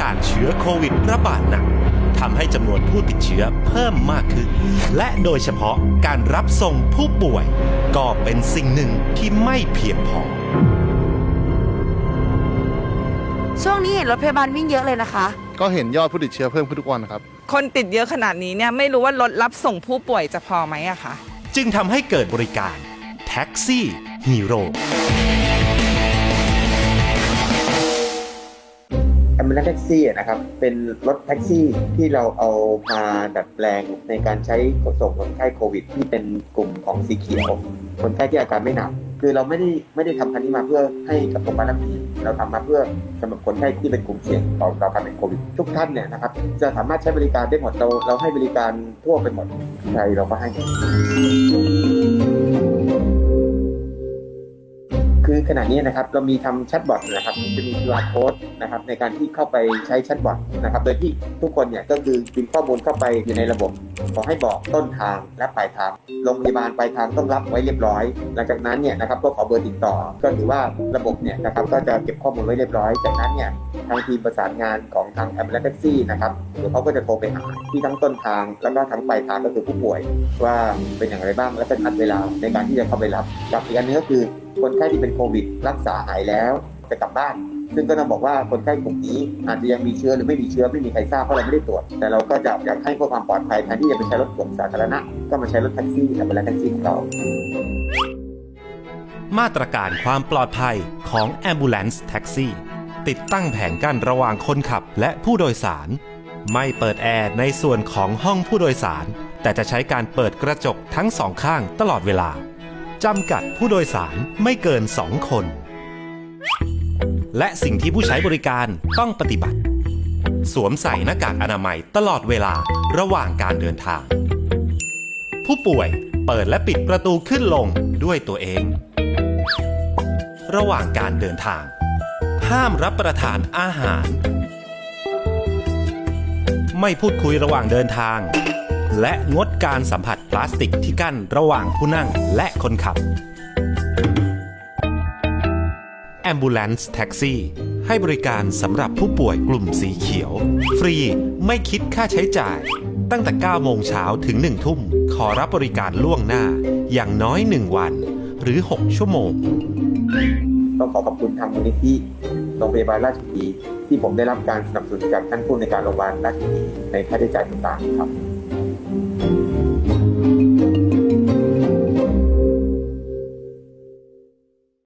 การณ์เชื้อโควิดระบาดหนักทำให้จำนวนผู้ติดเชื้อเพิ่มมากขึ้น และโดยเฉพาะการรับส่งผู้ป่วย ก็เป็นสิ่งหนึ่งที่ไม่เพียงพอ ช่วงนี้เห็นรถพยาบาลวิ่งเยอะเลยนะคะ ก็เห็นยอดผู้ติดเชื้อเพิ่มขึ้นทุกวันครับ คนติดเยอะขนาดนี้เนี่ยไม่รู้ว่ารถรับส่งผู้ป่วยจะพอไหมอะคะ จึงทำให้เกิดบริการ แท็กซี่ฮีโร่ เลนแท็กซี่นะครับ เป็นรถแท็กซี่ที่เราเอามาดัดแปลงในการใช้ขนส่งคนไข้โควิด ที่เป็นกลุ่มของสีเขียวคนไข้ที่อาการไม่หนักคือเราไม่ได้ไม่ได้ทำคันนี้มาเพื่อให้กับโรงพยาบาลรับผิดเราทำมาเพื่อสำหรับคนไข้ที่เป็นกลุ่มเสี่ยงต่อต่อการเป็นโควิดทุกท่านเนี่ยนะครับ จะสามารถใช้บริการได้หมดเราเราให้บริการทั่วไปหมดใครเราก็ให้ ขณะนี้นะครับเรามีทำแชทบอทนะครับจะมี QR code นะครับในการที่เข้าไปใช้แชทบอทนะครับโดยที่ทุกคนเนี่ยก็คือพิมพ์ข้อมูลเข้าไปอยู่ในระบบ ขอให้บอกต้นทางและปลายทางโรงพยาบาลปลายทางต้องรับไว้เรียบร้อย หลังจากนั้นเนี่ยนะครับก็ขอเบอร์ติดต่อ ก็ถือว่าระบบเนี่ยนะครับก็จะเก็บข้อมูลไว้เรียบร้อย จากนั้นเนี่ยทางทีมประสานงานของทางแอมบูเลนแท็กซี่นะครับเดี๋ยวเขาก็จะโทรไปหาที่ทั้งต้นทาง แล้วก็ทั้งปลายทางก็คือผู้ป่วย ว่าเป็นอย่างไรบ้างและเป็นนัดเวลาในการที่จะเข้าไปรับกับอีกอันนึงก็คือคนไข้ที่เป็นโควิดรักษาหายแล้วจะกลับบ้าน ซึ่งก็ต้องบอกว่าคนไข้กลุ่มนี้ อาจจะยังมีเชื้อหรือไม่มีเชื้อไม่มีใครทราบเพราะเราไม่ได้ตรวจ แต่เราก็จะอยากให้เพื่อความปลอดภัยแทนที่จะไปใช้รถขนสาธารณะก็มาใช้รถแท็กซี่แต่เป็นรถแท็กซี่ของเรามาตรการความปลอดภัยของ Ambulance Taxi ติดตั้งแผงกั้นระหว่างคนขับและผู้โดยสาร ไม่เปิดแอร์ในส่วนของห้องผู้โดยสาร แต่จะใช้การเปิดกระจกทั้งสองข้างตลอดเวลา จำกัดผู้โดยสารไม่เกิน 2 คน และสิ่งที่ผู้ใช้บริการต้องปฏิบัติ สวมใส่หน้ากากอนามัยตลอดเวลาระหว่างการเดินทาง ผู้ป่วยเปิดและปิดประตูขึ้นลงด้วยตัวเอง ระหว่างการเดินทาง ห้ามรับประทานอาหาร ไม่พูดคุยระหว่างเดินทาง และงดการสัมผัสพลาสติกที่กั้นระหว่างผู้นั่งและคนขับ Ambulance Taxi ให้บริการสำหรับผู้ป่วยกลุ่มสีเขียว ฟรีไม่คิดค่าใช้จ่าย ตั้งแต่ 9 โมงเช้าถึง 1 ทุ่ม ขอรับบริการล่วงหน้าอย่างน้อย 1 วัน หรือ 6 ชั่วโมง ต้องขอขอบคุณทางมูลนิธิโรงพยาบาลราชบุรีที่ผมได้รับการสนับสนุนจากท่านผู้ในการโรงพยาบาลราชบุรีในค่าใช้จ่ายต่างๆครับ